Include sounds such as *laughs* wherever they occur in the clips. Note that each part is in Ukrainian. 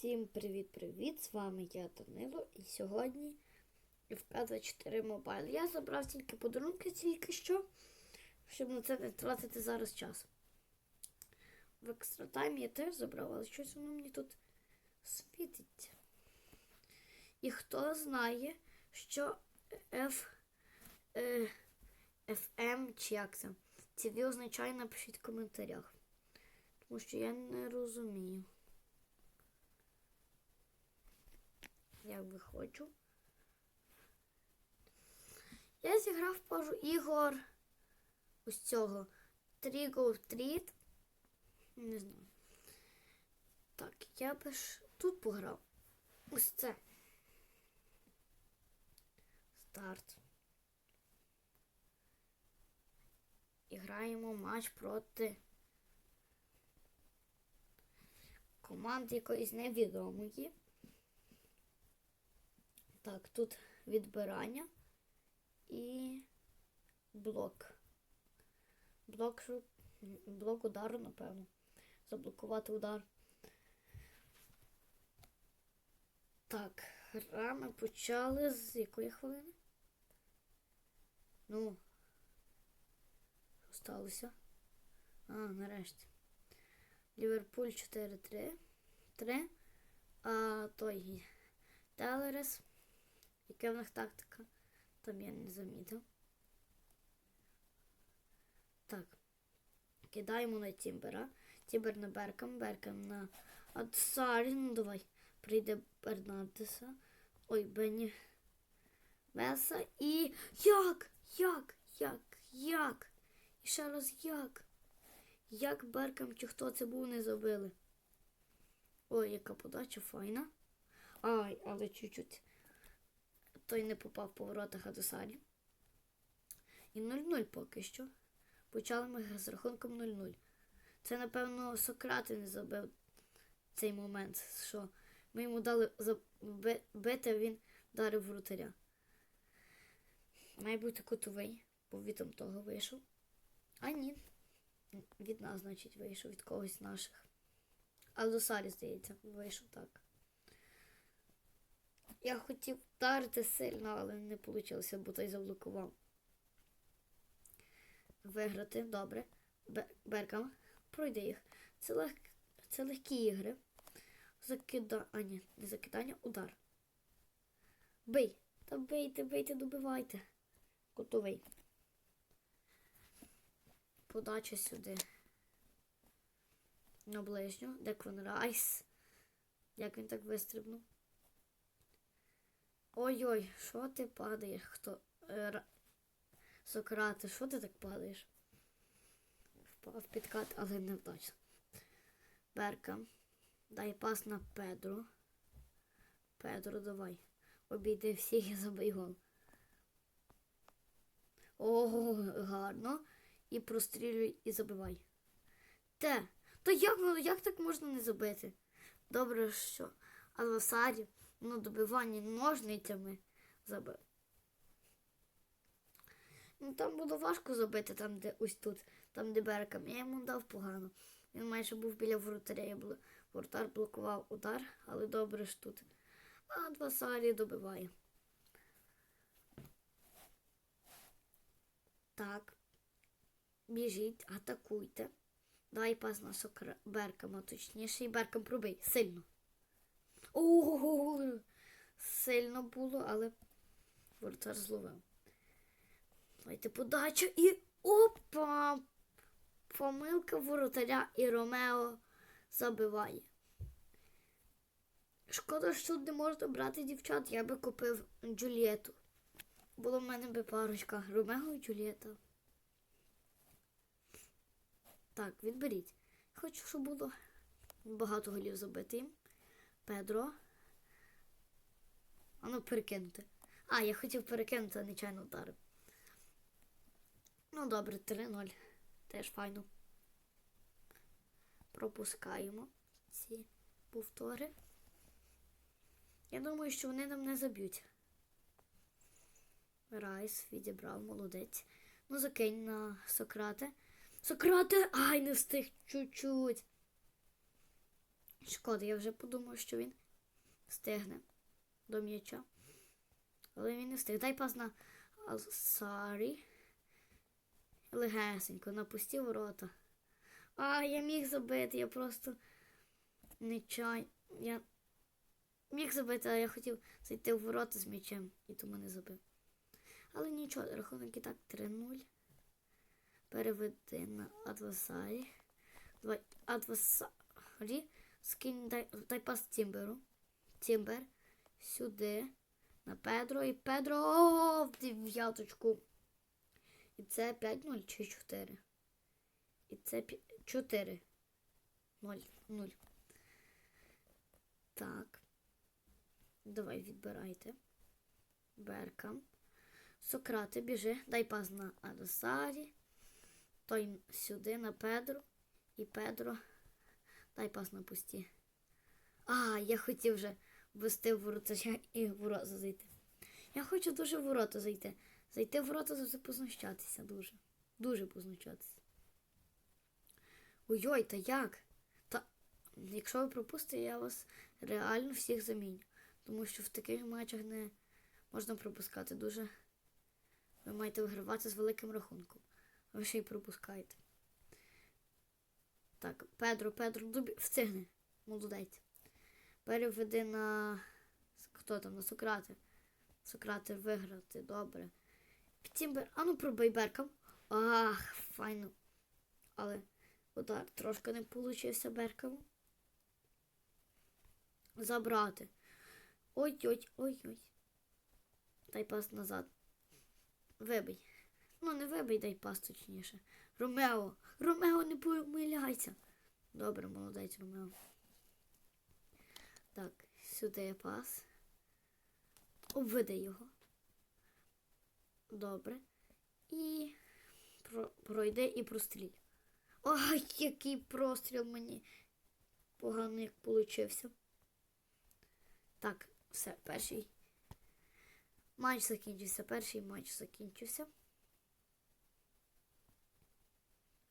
Всім привіт-привіт! З вами я Данило і сьогодні в 24 Mobile. Я забрав тільки подарунки тільки що, щоб на це не тратити зараз час. В екстра тайм я теж забрав, але щось воно мені тут світить. І хто знає, що F, е, FM чи як це? TV означає, напишіть в коментарях. Тому що я не розумію. Хочу. Я зіграв пару ігор ось цього Trigo Treat. Не знаю. Так, я би ж тут пограв. Ось це. Старт. І граємо матч проти команди якоїсь невідомої. Так, тут відбирання і блок. Блок, блок удару, напевно. Заблокувати удар. Так, гра ми почали з якої хвилини? Ну, що сталося? А, нарешті. Ліверпуль 4-3. 3. А той Телерес. Яка в них тактика? Там я не замітив. Так. Кидаємо на Тімбера. Тімбер на Беркам, Беркам на Адсарі. Ну давай. Прийде Бернардеса. Ой, Бенні. Меса. І як? Як? Як? Як? І ще раз як? Як Беркам чи хто це був не забили? Ой, яка подача файна. Ай, але чуть-чуть той не попав по воротах Адесарі. І 0-0 поки що. Почали ми з рахунком 0-0. Це, напевно, Сократи не забив цей момент, що ми йому дали бити, а він вдарив вратаря. Має бути кутовий, бо від там того вийшов. А ні. Від нас, значить, вийшов, від когось наших. Але до Сарі, здається, вийшов так. Я хотів вдарити сильно, але не вийшло, бо той заблокував. Виграти, добре. Беркам. Пройде їх. Це, лег... Це легкі ігри. Закида... А, ні, не закидання, удар. Бий. Та бийте, бийте, добивайте. Готовий. Подача сюди. На ближню. Декван Райс. Як він так вистрибнув? Ой-ой, що ти падаєш? Хто? Е, Сократи, що ти так падаєш? Впав підкат, але не вдачно. Берка. Дай пас на Педро. Педро, давай. Обійди всіх і забий гол. Ого, гарно. І прострілюй і забивай. Те. Та як як так можна не забити? Добре, що Алвасарі на добиванні ножницями забив. Ну, там було важко забити, там, де ось тут, там, де берекам. Я йому дав погано. Він майже був біля воротаря. Я бл... Воротар блокував удар, але добре ж тут. А два сарі добиває. Так. Біжіть, атакуйте. Дай пас на сокра... Беркама, точніше, і Беркам пробий. Сильно. Ого, сильно було, але воротар зловив. Давайте подача і опа! Помилка воротаря і Ромео забиває. Шкода, що тут не можна брати дівчат, я би купив Джулієту. Було в мене би парочка Ромео і Джулієта. Так, відберіть. Хочу, щоб було багато голів забити. Педро. А ну перекинути. А, я хотів перекинути, а нечайно вдарив. Ну добре, 3-0. Теж файно. Пропускаємо ці повтори. Я думаю, що вони нам не заб'ють. Райс відібрав, молодець. Ну, закинь на Сократе. Сократе! Ай, не встиг чуть-чуть. Шкода, я вже подумав, що він встигне до м'яча. Але він не встиг. Дай пас на Алсарі. Легесенько, на пусті ворота. А, я міг забити, я просто не чай. Я міг забити, але я хотів зайти в ворота з м'ячем і тому не забив. Але нічого, рахунок і так 3-0. Переведи на адвасарі. Адвасарі. Скинь, дай, пас Тімберу. Тімбер. Сюди. На Педро. І Педро о, в дев'яточку. І це 5-0 чи 4. І це 4. 0. 0. Так. Давай відбирайте. Беркам. Сократи, біжи. Дай пас на Адосарі. Той сюди на Педро. І Педро. Дай пас на пусті. А, я хотів вже ввести в ворота *laughs* і в ворота зайти. Я хочу дуже в ворота зайти. Зайти в ворота це познущатися дуже. Дуже познущатися. Ой-ой, та як? Та якщо ви пропустите, я вас реально всіх заміню. Тому що в таких матчах не можна пропускати. Дуже ви маєте вигравати з великим рахунком. Ви ще й пропускаєте. Так, Педро, Педро, дубі... встигне. Молодець. Переведи на. Хто там? На Сократи. Сократи виграти, добре. Тімбер, а ну пробий Беркам. Ах, файно. Але удар трошки не получився Беркаму. Забрати. Ой-ой, ой-ой. Дай пас назад. Вибий. Ну, не вибий, дай пас точніше. Ромео. Ромео, не помиляйся. Добре, молодець Ромео. Так, сюди є пас. Обведи його. Добре. І про, пройди і простріль. Ой, який простріл мені як получився. Так, все, перший матч закінчився. Перший матч закінчився.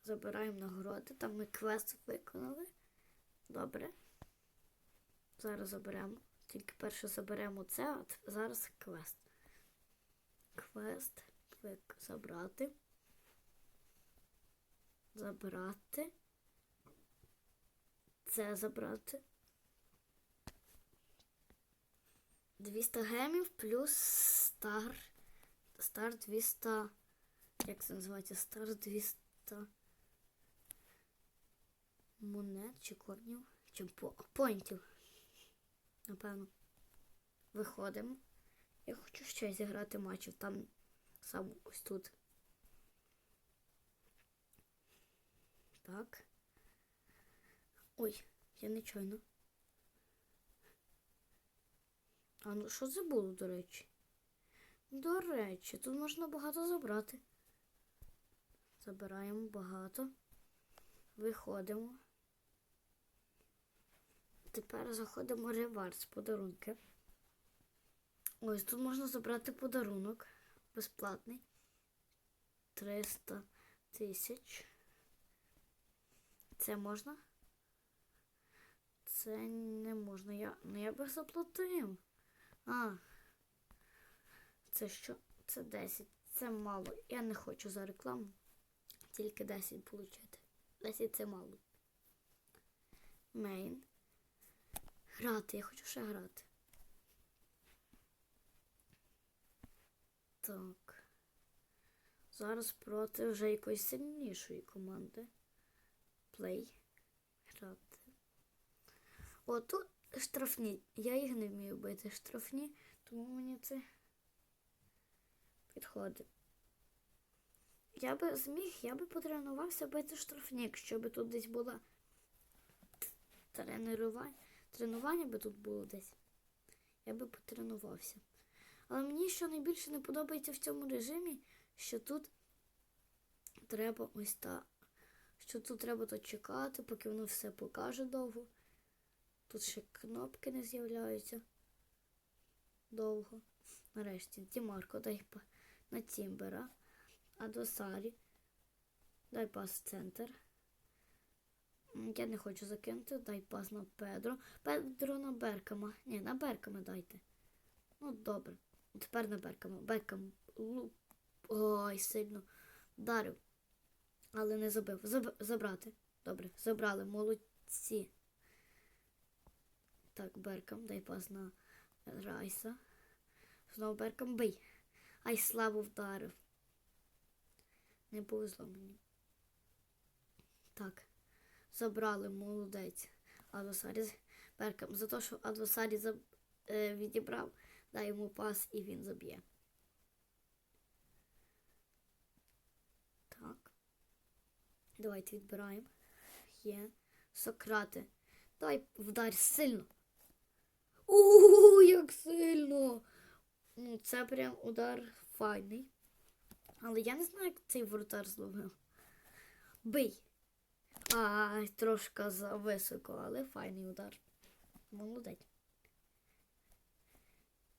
Забираємо нагороди. Там ми квест виконали. Добре. Зараз заберемо. Тільки перше заберемо це, а зараз квест. Квест. Забрати. Забрати. Це забрати. 200 гемів плюс стар. Стар 200. Як це називається? Стар 200 монет чи корнів. Чи по поінтів. Напевно. Виходимо. Я хочу ще зіграти матчів там сам ось тут. Так. Ой, я нечайно. А ну що це було, до речі? До речі, тут можна багато забрати. Забираємо багато. Виходимо. Тепер заходимо в реварс подарунки. Ось тут можна забрати подарунок безплатний. 300 тисяч. Це можна? Це не можна. Я, ну я би заплатив. А. Це що? Це 10. Це мало. Я не хочу за рекламу. Тільки 10 отримати. 10 це мало. Мейн. Грати, я хочу ще грати. Так. Зараз проти вже якоїсь сильнішої команди. Плей. Грати. О, тут штрафні. Я їх не вмію бити штрафні, тому мені це підходить. Я би зміг, я би потренувався бити штрафні, якщо би тут десь була тренування. Тренування би тут було десь. Я би потренувався. Але мені що найбільше не подобається в цьому режимі, що тут треба ось так. Що тут треба то чекати, поки воно все покаже довго. Тут ще кнопки не з'являються довго. Нарешті, Тімарко, дай на Тімбера, а до Сарі. Дай пас в центр. Я не хочу закинути, дай пас на Педро. Педро на Беркама. Ні, на Беркама дайте. Ну, добре. Тепер на Беркама. Беркам. Ой, сильно вдарив. Але не забив. Заб... Забрати. Добре, забрали. Молодці. Так, Беркам, дай пас на Райса. Знову Беркам бий. Ай, слабо вдарив. Не повезло мені. Так. Забрали, молодець. Адвосарі з Беркам. За те, що Адвосарі заб... е, відібрав, дай йому пас і він заб'є. Так. Давайте відбираємо. Є. Сократи. Дай вдарь сильно. У, як сильно! Ну, це прям удар файний. Але я не знаю, як цей воротар зловив. Бий. Ай, трошки за високо, але файний удар. Молодець.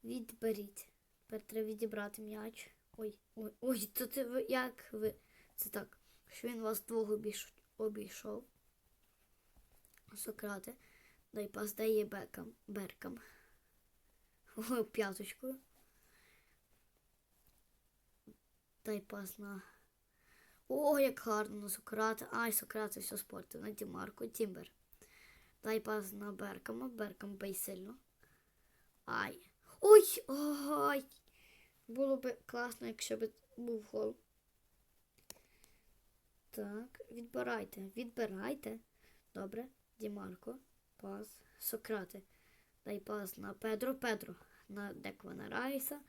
Відберіть. Тепер треба відібрати м'яч. Ой, ой, ой, то це ви як ви? Це так. Що він вас двох обійш... обійшов. Сократи. Дай пас дає бекам. Беркам. П'яточкою. Дай пас на. О, як гарно на Сократа. Ай, Сократи все спортив. На Дімарку. Тімбер. Дай пас на Беркама. Беркам бей сильно. Ай. Ой! Ой! Було б класно, якщо б був гол. Так, відбирайте. Відбирайте. Добре. Дімарко. Пас. Сократи. Дай пас на Педро. Педро. На Деквана Райса.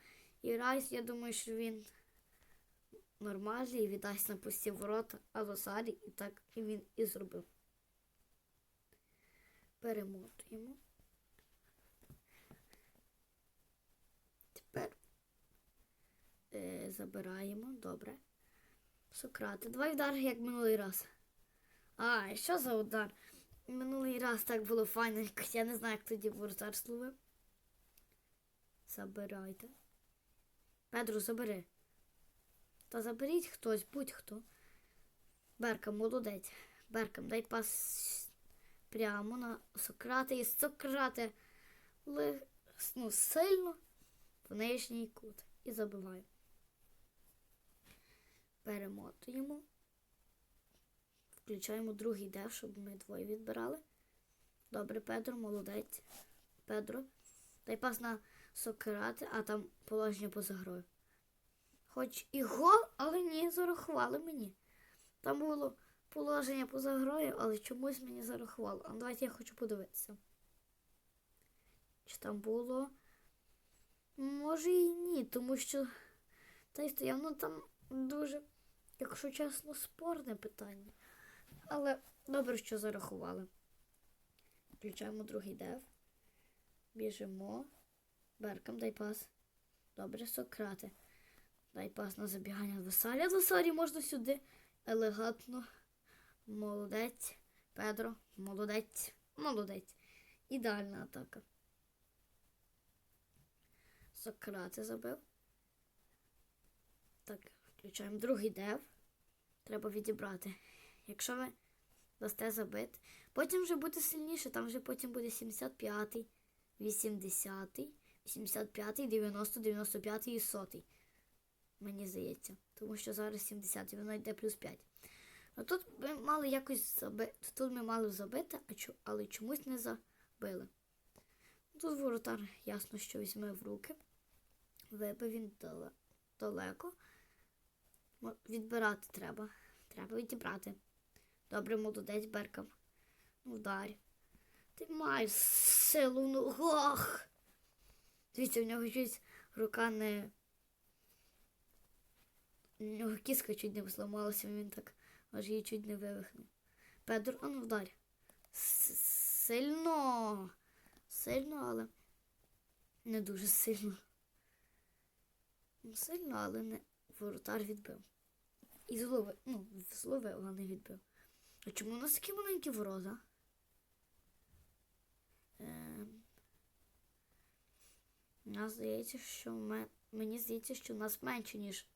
І Райс, я думаю, що він нормальний віддасть на ворота, а Лосарі і так він і зробив. Перемотуємо. Тепер е, забираємо. Добре. Сократи. Два удари, як минулий раз. А, що за удар? Минулий раз так було файно. Я не знаю, як тоді воротар словив. Забирайте. Педро, забери. Та заберіть хтось, будь-хто. Беркам, молодець. Беркам, дай пас прямо на Сократи. І Сократи ли, ну, сильно в нижній кут. І забиваємо. Перемотуємо. Включаємо другий дев, щоб ми двоє відбирали. Добре, Педро, молодець. Педро. Дай пас на Сократи, а там положення поза грою. Хоч і гол, але ні, зарахували мені. Там було положення поза грою, але чомусь мені зарахувало. А давайте я хочу подивитися. Чи там було? Може і ні, тому що та й стояв, ну там дуже, якщо чесно, спорне питання. Але добре, що зарахували. Включаємо другий дев. Біжимо. Беркам, дай пас. Добре, Сократи. Дай пас на забігання Васарі. Васарі можна сюди. Елегантно. Молодець. Педро. Молодець. Молодець. Ідеальна атака. Сократи забив. Так, включаємо другий дев. Треба відібрати. Якщо ви дасте забити, потім вже буде сильніше, там вже потім буде 75-й, 80-й, 85-й, 90, 95 і 100 Мені здається. Тому що зараз 70, воно йде плюс 5. Ну тут ми мали якось забити. Тут ми мали забити, але чомусь не забили. Тут воротар ясно, що візьме в руки. Вибив він далеко. Відбирати треба. Треба відібрати. Добре, молодець Беркам. Ну, вдарь. Ти маєш силу в ногах. Дивіться, в нього щось рука не. У кіска чуть не зламалася, він так аж її чуть не вивихнув. Педро, а ну вдарь. Сильно. Сильно, але не дуже сильно. Ну, Сильно, але не воротар відбив. І зловив, ну, зловив, а не відбив. А чому у нас такі маленькі ворота? Ем... Мені здається, що ми... мені здається, що в нас менше, ніж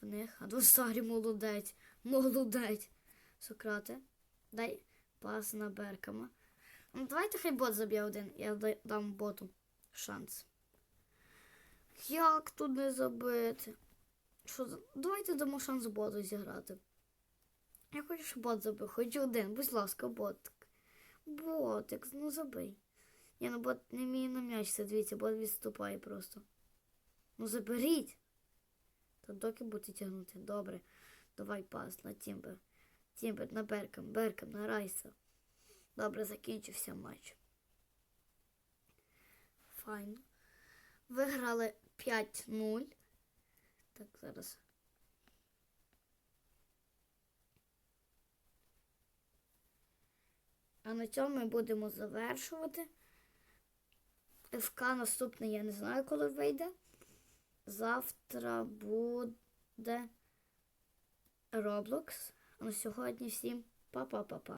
в них. А Двосарі молодець. Молодець. Сократе. Дай пас на Беркама. Ну, давайте хай бот заб'є один, я дам боту шанс. Як тут не забити? Що. Давайте дамо шанс боту зіграти. Я хочу, щоб бот забив, хоч один, будь ласка, ботик. Ботик, ну забий. Ні, ну бот не вміє на м'яч сидіти, бот відступає просто. Ну заберіть. Та доки будете тягнути. Добре. Давай пас на Тімбер. Тімбер на Беркам, Беркам на Райса. Добре, закінчився матч. Файно. Виграли 5-0. Так, зараз. А на цьому ми будемо завершувати. ФК наступний, я не знаю, коли вийде. Завтра буде Roblox. А на сьогодні всім па-па-па-па.